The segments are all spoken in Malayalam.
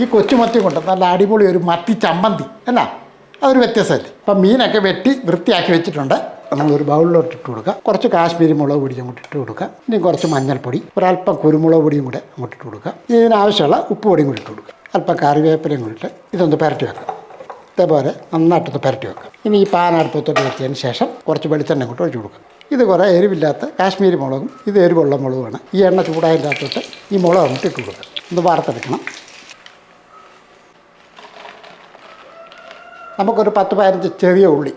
ഈ കൊച്ചുമത്തി കൊണ്ട് നല്ല അടിപൊളി ഒരു മത്തി ചമ്മന്തി എന്നാ അതൊരു വ്യത്യാസമല്ലേ? അപ്പം മീനൊക്കെ വെട്ടി വൃത്തിയാക്കി വെച്ചിട്ടുണ്ട്. നമ്മൾ ഒരു ബൗളിലോട്ട് ഇട്ട് കൊടുക്കുക കുറച്ച് കാശ്മീരി മുളക് പൊടി അങ്ങോട്ട് ഇട്ട് കൊടുക്കുക ഇനി കുറച്ച് മഞ്ഞൾപ്പൊടി ഒരല്പം കുരുമുളക് പൊടിയും കൂടെ അങ്ങോട്ട് ഇട്ട് കൊടുക്കുക ഇതിനാവശ്യമുള്ള ഉപ്പ് പൊടിയും കൂടി ഇട്ട് കൊടുക്കുക അല്പം കറിവേപ്പിലയും കൂടി ഇട്ട് ഇതൊന്ന് പുരട്ടി വെക്കുക ഇതേപോലെ നന്നായിട്ടൊന്ന് പുരട്ടി വെക്കുക ഇനി ഈ പാനടുപ്പത്തോട്ട് വെച്ചതിന് ശേഷം കുറച്ച് വെളിച്ചെണ്ണ അങ്ങോട്ട് ഒഴിച്ച് കൊടുക്കുക ഇത് കുറേ എരിവില്ലാത്ത കാശ്മീരി മുളകും ഇത് എരിവുള്ള മുളകുമാണ്. ഈ എണ്ണ ചൂടായതിന്റെ അകത്തോട്ട് ഈ മുളക് അങ്ങോട്ട് ഇട്ട് കൊടുക്കുക ഒന്ന് വാർത്തെടുക്കണം നമുക്കൊരു പത്ത് പതിനഞ്ച് ചെറിയ ഉള്ളി.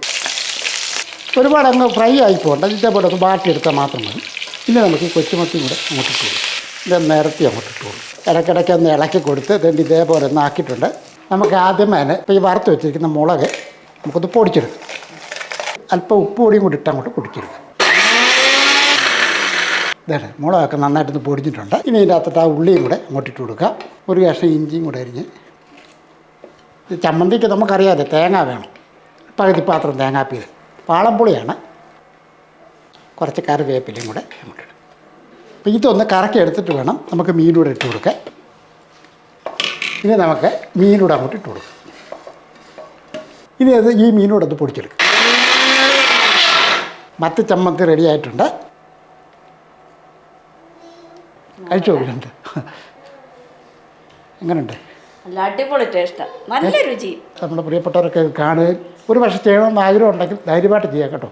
ഒരുപാട് അങ്ങ് ഫ്രൈ ആയി പോകണ്ട ഇതേപോലെ ഒന്ന് വാട്ടിയെടുത്താൽ മാത്രം മതി. ഇനി നമുക്ക് ഈ കൊച്ചുമത്തിയും കൂടെ അങ്ങോട്ട് ഇട്ട് നേരത്തെ നിരത്തി അങ്ങോട്ട് ഇടയ്ക്കിടയ്ക്ക് ഒന്ന് ഇളക്കി കൊടുത്ത് ഇതിന്റെ ഇതേപോലെ ഒന്ന് ആക്കിയിട്ടുണ്ട്. നമുക്ക് ആദ്യം തന്നെ ഇപ്പോൾ ഈ വറുത്ത് വെച്ചിരിക്കുന്ന മുളക് നമുക്കൊന്ന് പൊടിച്ചെടുക്കാം. അല്പം ഉപ്പ് പൊടിയും കൂടി ഇട്ട് അങ്ങോട്ട് പൊടിച്ചെടുക്കാം. ഇതാണ് മുളകൊക്കെ നന്നായിട്ടൊന്ന് പൊടിഞ്ഞിട്ടുണ്ട്. ഇനി ഇതിന്റെ ആ ഉള്ളിയും കൂടെ അങ്ങോട്ടിട്ട് കൊടുക്കുക കൊടുക്കാം. ഒരു കഷ്ണം ഇഞ്ചിയും കൂടെ അരിഞ്ഞ് ചമ്മന്തിക്ക് നമുക്കറിയാതെ തേങ്ങ വേണം. പകുതി പാത്രം തേങ്ങാപ്പീര്. പാളംപുളിയാണ് കുറച്ച് കറിവേപ്പിലയും കൂടെ നമുക്കിടും അപ്പോൾ ഇതൊന്ന് കറക്കി എടുത്തിട്ട് വേണം നമുക്ക് മീനൂടെ ഇട്ട് കൊടുക്കാൻ. ഇനി നമുക്ക് മീനൂടെ അങ്ങോട്ട് ഇട്ട് കൊടുക്കാം. ഇനി അത് ഈ മീനൂടെ അത് പൊടിച്ചെടുക്കും. മത്തി ചമ്മന്തി റെഡി ആയിട്ടുണ്ട്. കഴിച്ചു നോക്കുന്നുണ്ട് എങ്ങനെയുണ്ട് നല്ല അടിപൊളി ടേസ്റ്റാണ് നല്ല രുചി. നമ്മുടെ പ്രിയപ്പെട്ടവരൊക്കെ കാണുകയും ഒരു പക്ഷേ ചെയ്യണമെന്ന് ആഗ്രഹം ഉണ്ടെങ്കിൽ ധൈര്യമായിട്ട് ചെയ്യാം കേട്ടോ.